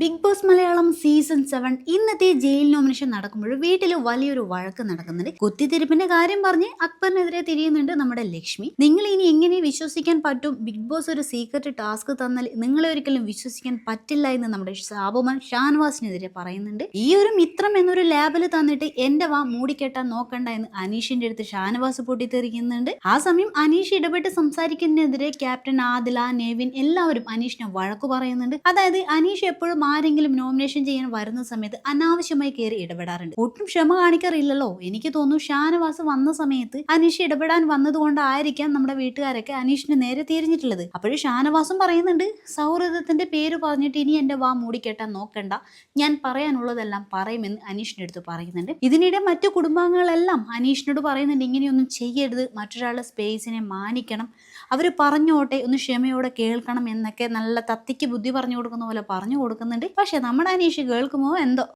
Bigg Boss Malayalam season seven ഇന്നത്തെ jail nomination നടക്കുമ്പോൾ വീട്ടിൽ വലിയൊരു വഴക്ക് നടക്കുന്നുണ്ട്. കുത്തിത്തിരിപ്പിന്റെ കാര്യം പറഞ്ഞ് അക്ബറിനെതിരെ തിരിയുന്നുണ്ട് നമ്മുടെ ലക്ഷ്മി. നിങ്ങൾ ഇനി എങ്ങനെ വിശ്വസിക്കാൻ പറ്റും? ബിഗ് ബോസ് ഒരു സീക്രട്ട് ടാസ്ക് തന്നാൽ നിങ്ങളെ ഒരിക്കലും വിശ്വസിക്കാൻ പറ്റില്ല എന്ന് നമ്മുടെ സാബുമാൻ ഷാൻവാസിനെതിരെ പറയുന്നുണ്ട്. ഈ ഒരു മിത്രം എന്നൊരു ലാബിൽ തന്നിട്ട് എന്റെ വാ മൂടിക്കെട്ടാൻ നോക്കണ്ട എന്ന് അനീഷിന്റെ അടുത്ത് ഷാനവാസ് പൊട്ടിത്തെറിക്കുന്നുണ്ട്. ആ സമയം അനീഷ് ഇടപെട്ട് സംസാരിക്കുന്നതിനെതിരെ ക്യാപ്റ്റൻ ആദില നേവിൻ എല്ലാവരും അനീഷിനെ വഴക്കു പറയുന്നുണ്ട്. അതായത് അനീഷ് എപ്പോഴും ആരെങ്കിലും നോമിനേഷൻ ചെയ്യാൻ വരുന്ന സമയത്ത് അനാവശ്യമായി കയറി ഇടപെടാറുണ്ട്. ഒട്ടും ക്ഷമ കാണിക്കാറില്ലല്ലോ. എനിക്ക് തോന്നുന്നു ഷാനവാസ് വന്ന സമയത്ത് അനീഷ് ഇടപെടാൻ വന്നതുകൊണ്ടായിരിക്കാം നമ്മുടെ വീട്ടുകാരൊക്കെ അനീഷിന് നേരെ തിരിഞ്ഞിട്ടുള്ളത്. അപ്പോഴും ഷാനവാസും പറയുന്നുണ്ട് സൗഹൃദത്തിന്റെ പേര് പറഞ്ഞിട്ട് ഇനി എന്റെ വാ മൂടിക്കെട്ടാൻ നോക്കണ്ട. ഞാൻ പറയാനുള്ളതെല്ലാം പറയുമെന്ന് അനീഷിന്റെ അടുത്ത് പറയുന്നുണ്ട്. ഇതിനിടെ മറ്റു കുടുംബാംഗങ്ങളെല്ലാം അനീഷിനോട് പറയുന്നുണ്ട് ഇങ്ങനെയൊന്നും ചെയ്യരുത്. മറ്റൊരാളുടെ സ്പേസിനെ മാനിക്കണം. അവർ പറഞ്ഞോട്ടെ ഒന്ന് ക്ഷമയോടെ കേൾക്കണം എന്നൊക്കെ നല്ല തത്തിക്ക് ബുദ്ധി പറഞ്ഞു കൊടുക്കുന്ന പോലെ പറഞ്ഞു കൊടുക്കുന്നുണ്ട്. പക്ഷെ നമ്മുടെ അനീഷ് കേൾക്കുമോ എന്തോ?